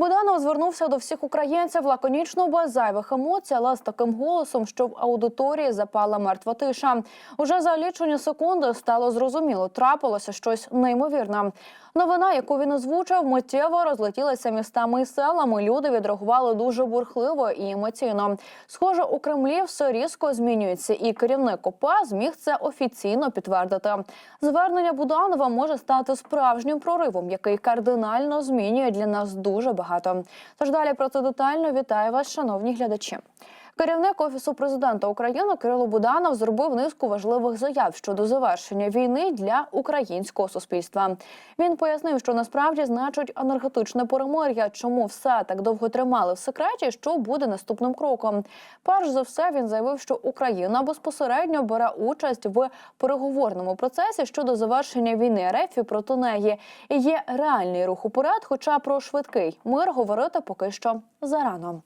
Буданов звернувся до всіх українців лаконічно без зайвих емоцій, але з таким голосом, що в аудиторії запала мертва тиша. Уже за лічені секунди стало зрозуміло, трапилося щось неймовірне. Новина, яку він озвучив, миттєво розлетілася містами і селами. Люди відреагували дуже бурхливо і емоційно. Схоже, у Кремлі все різко змінюється, і керівник ОПА зміг це офіційно підтвердити. Звернення Буданова може стати справжнім проривом, який кардинально змінює для нас дуже багато. Тож далі про це детально вітаю вас, шановні глядачі. Керівник офісу президента України Кирило Буданов зробив низку важливих заяв щодо завершення війни для українського суспільства. Він пояснив, що насправді значить енергетичне перемир'я, чому все так довго тримали в секреті, що буде наступним кроком. Перш за все, він заявив, що Україна безпосередньо бере участь в переговорному процесі щодо завершення війни РФ проти неї. І є реальний рух уперед, хоча про швидкий мир говорити поки що зарано.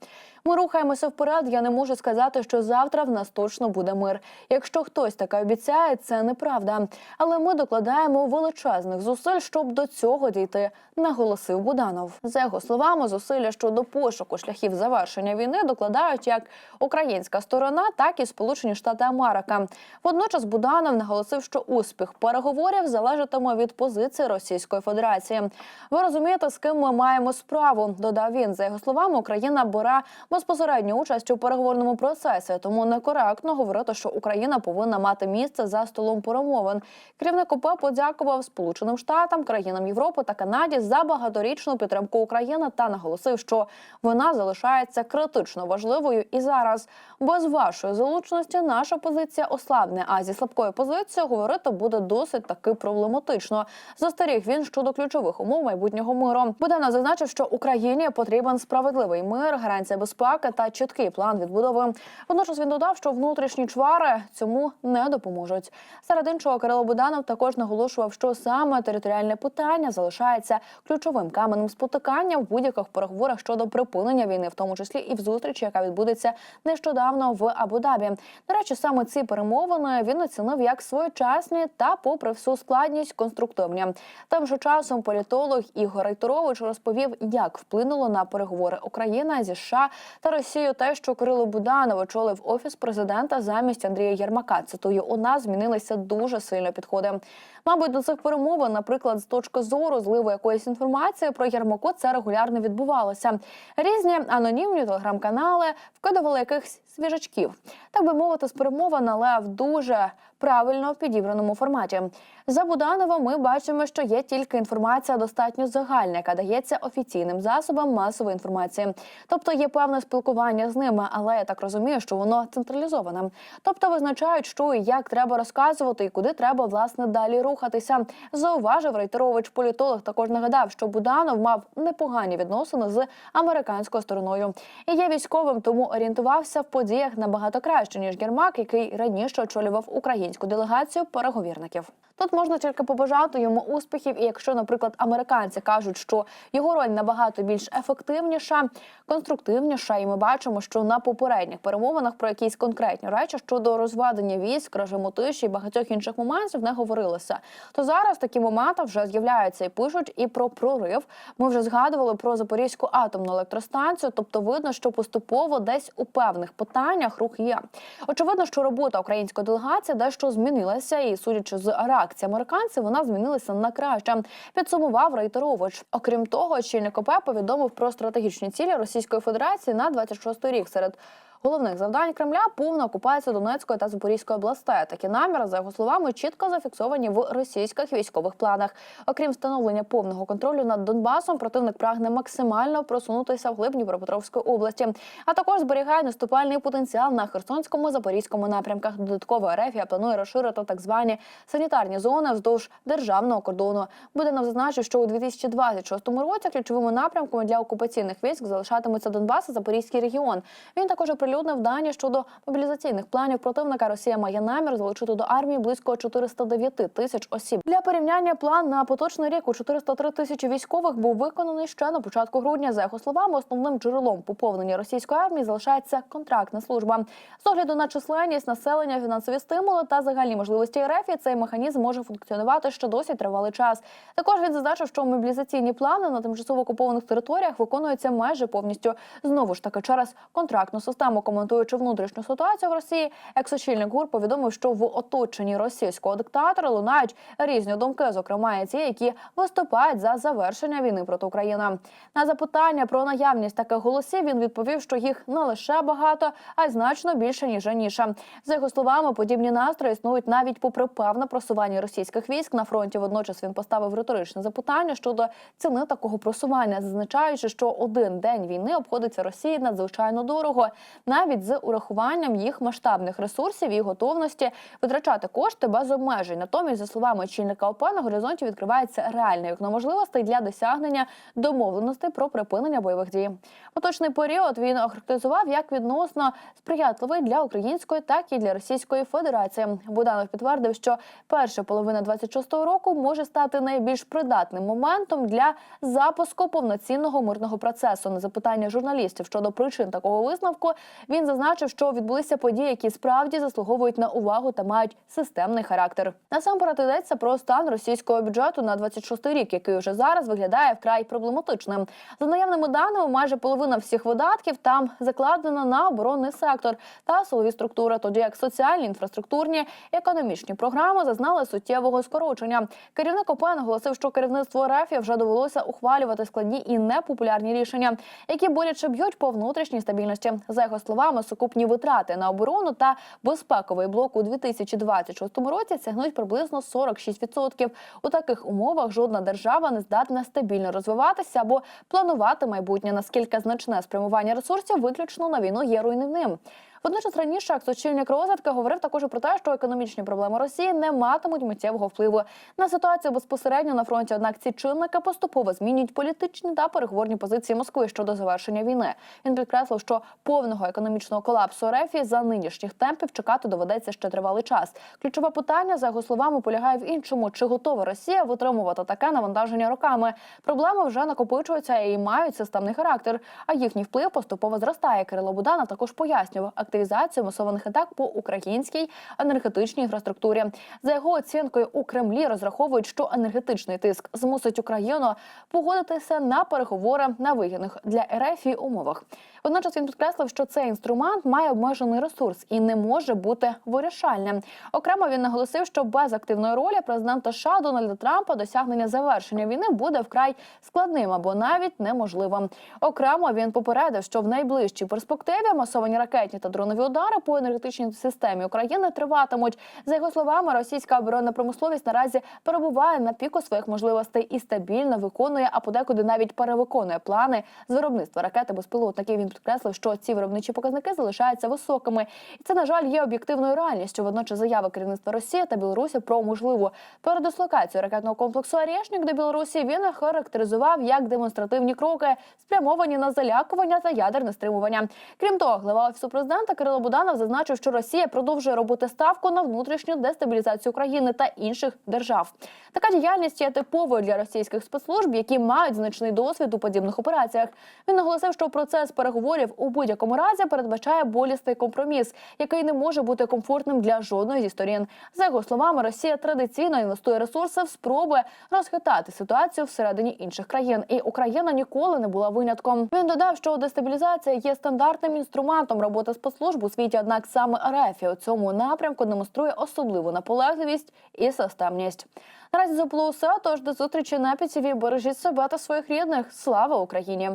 Ми рухаємося вперед. Я не можу сказати, що завтра в нас точно буде мир. Якщо хтось таке обіцяє, це неправда. Але ми докладаємо величезних зусиль, щоб до цього дійти, наголосив Буданов. За його словами, зусилля щодо пошуку шляхів завершення війни докладають як українська сторона, так і Сполучені Штати Америки. Водночас Буданов наголосив, що успіх переговорів залежатиме від позиції Російської Федерації. Ви розумієте, з ким ми маємо справу? Додав він. За його словами, Україна бере безпосередню участь у переговорному процесі, тому некоректно говорити, що Україна повинна мати місце за столом перемовин. Керівник ОП подякував Сполученим Штатам, країнам Європи та Канаді за багаторічну підтримку України та наголосив, що вона залишається критично важливою і зараз. Без вашої залучності наша позиція ослабне. А зі слабкою позицією говорити буде досить таки проблематично. Застеріг він щодо ключових умов майбутнього миру. Буденов зазначив, що Україні потрібен справедливий мир, гарантія безпеки та чіткий план відбудови. Водночас він додав, що внутрішні чвари цьому не допоможуть. Серед іншого, Кирило Буданов також наголошував, що саме територіальне питання залишається ключовим каменем спотикання в будь-яких переговорах щодо припинення війни, в тому числі і в зустрічі, яка відбудеться нещодавно в Абу-Дабі. До речі, саме ці перемовини він оцінив як своєчасні та, попри всю складність, конструктивні. Тим же часом політолог Ігор Рейторович розповів, як вплинуло на переговори Україна зі США та Росією те, що Кирило Буданов очолив офіс президента замість Андрія Єрмака. Цитую, у нас змінилися дуже сильно підходи. Мабуть, до цих перемовин, наприклад, з точки зору зливу якоїсь інформації про Єрмаку, це регулярно відбувалося. Різні анонімні телеграм-канали вкидували якихось свіжачків, так би мовити, з перемовин, але в дуже правильно підібраному форматі. За Буданова ми бачимо, що є тільки інформація достатньо загальна, яка дається офіційним засобам масової інформації. Тобто є певне спілкування з ними, але я так розумію, що воно централізоване. Тобто визначають, що і як треба розказувати, і куди треба власне далі рухатися. Зауважив Рейтерович політолог. Також нагадав, що Буданов мав непогані відносини з американською стороною і є військовим, тому орієнтувався в подіях набагато краще ніж Єрмак, який раніше очолював українську делегацію переговірників. Тут можна тільки побажати йому успіхів, і якщо, наприклад, американці кажуть, що його роль набагато більш ефективніша, конструктивніша, і ми бачимо, що на попередніх перемовинах про якісь конкретні речі щодо розведення військ, режиму тиші і багатьох інших моментів не говорилося. То зараз такі моменти вже з'являються і пишуть і про прорив. Ми вже згадували про Запорізьку атомну електростанцію, тобто видно, що поступово десь у певних питаннях рух є. Очевидно, що робота української делегації дещо змінилася, і судячи з реакції американців, вона змінилася на краще. Підсумував Рейтерович. Окрім того, очільник ОП повідомив про стратегічні цілі Російської Федерації на 26-й рік серед. Головних завдань Кремля повна окупація Донецької та Запорізької областей. Такі наміри, за його словами, чітко зафіксовані в російських військових планах. Окрім встановлення повного контролю над Донбасом, противник прагне максимально просунутися в глиб Дніпропетровської області, а також зберігає наступальний потенціал на Херсонському запорізькому напрямках. Додатково РФ планує розширити так звані санітарні зони вздовж державного кордону. Буденов зазначив, що у 2026 році ключовими напрямками для окупаційних військ залишатимуться Донбас і Запорізький регіон. Він також оприлюднив оприлюднив дані щодо мобілізаційних планів противника. Росія має намір залучити до армії близько 409 тисяч осіб. Для порівняння план на поточний рік у 403 тисячі військових був виконаний ще на початку грудня. За його словами, основним джерелом поповнення російської армії залишається контрактна служба. З огляду на численність населення, фінансові стимули та загальні можливості РФ, цей механізм може функціонувати ще досить тривалий час. Також він зазначив, що мобілізаційні плани на тимчасово окупованих територіях виконуються майже повністю. Знову ж таки, через контрактну систему, коментуючи внутрішню ситуацію в Росії, екс-очільник ГУР повідомив, що в оточенні російського диктатора лунають різні думки, зокрема і ті, які виступають за завершення війни проти України. На запитання про наявність таких голосів він відповів, що їх не лише багато, а й значно більше ніж раніше. За його словами, подібні настрої існують навіть попри певне просування російських військ на фронті. Водночас він поставив риторичне запитання щодо ціни такого просування, зазначаючи, що один день війни обходиться Росії надзвичайно дорого, навіть з урахуванням їх масштабних ресурсів і готовності витрачати кошти без обмежень. Натомість, за словами очільника ОП, на горизонті відкривається реальне вікно можливостей для досягнення домовленостей про припинення бойових дій. Поточний період він охарактеризував як відносно сприятливий для української, так і для Російської Федерації. Буданов підтвердив, що перша половина 26-го року може стати найбільш придатним моментом для запуску повноцінного мирного процесу. На запитання журналістів щодо причин такого висновку він зазначив, що відбулися події, які справді заслуговують на увагу та мають системний характер. Насамперед йдеться про стан російського бюджету на 26 рік, який вже зараз виглядає вкрай проблематичним. За наявними даними, майже половина всіх видатків там закладена на оборонний сектор та силові структури, тоді як соціальні, інфраструктурні економічні програми зазнали суттєвого скорочення. Керівник ОП наголосив, що керівництво РФ вже довелося ухвалювати складні і непопулярні рішення, які боляче б'ють по внутрішній стабільності. За його словами, сукупні витрати на оборону та безпековий блок у 2026 році сягнуть приблизно 46%. У таких умовах жодна держава не здатна стабільно розвиватися або планувати майбутнє. Наскільки значне спрямування ресурсів виключно на війну є руйнівним. Водночас раніше очільник розвідки говорив також про те, що економічні проблеми Росії не матимуть миттєвого впливу на ситуацію безпосередньо на фронті. Однак ці чинники поступово змінюють політичні та переговорні позиції Москви щодо завершення війни. Він підкреслив, що повного економічного колапсу РФ за нинішніх темпів чекати доведеться ще тривалий час. Ключове питання за його словами полягає в іншому: чи готова Росія витримувати таке навантаження роками? Проблеми вже накопичуються і мають системний характер. А їхній вплив поступово зростає. Кирило Будана також пояснював активізацію масованих атак по українській енергетичній інфраструктурі. За його оцінкою у Кремлі розраховують, що енергетичний тиск змусить Україну погодитися на переговори на вигідних для РФ умовах. Водночас він підкреслив, що цей інструмент має обмежений ресурс і не може бути вирішальним. Окремо він наголосив, що без активної ролі президента США Дональда Трампа досягнення завершення війни буде вкрай складним або навіть неможливим. Окремо він попередив, що в найближчій перспективі масовані ракетні та дронові удари по енергетичній системі України триватимуть. За його словами, російська оборонна промисловість наразі перебуває на піку своїх можливостей і стабільно виконує, а подекуди навіть перевиконує плани з виробництва ракети безпілотників. Він підкреслив, що ці виробничі показники залишаються високими, і це на жаль є об'єктивною реальністю. Водночас заяви керівництва Росії та Білорусі про можливу передислокацію ракетного комплексу «Орєшнік» до Білорусі він характеризував як демонстративні кроки, спрямовані на залякування та ядерне стримування. Крім того, глава офісу президента Кирило Буданов зазначив, що Росія продовжує робити ставку на внутрішню дестабілізацію України та інших держав. Така діяльність є типовою для російських спецслужб, які мають значний досвід у подібних операціях. Він наголосив, що процес переговорів у будь-якому разі передбачає болістий компроміс, який не може бути комфортним для жодної зі сторін. За його словами, Росія традиційно інвестує ресурси в спроби розхитати ситуацію всередині інших країн, і Україна ніколи не була винятком. Він додав, що дестабілізація є стандартним інструментом роботи спецслужб у світі. Однак саме РФ у цьому напрямку демонструє особливу наполегливість і системність. Наразі це було. Тож до зустрічі на підсіві. Бережіть себе та своїх рідних. Слава Україні!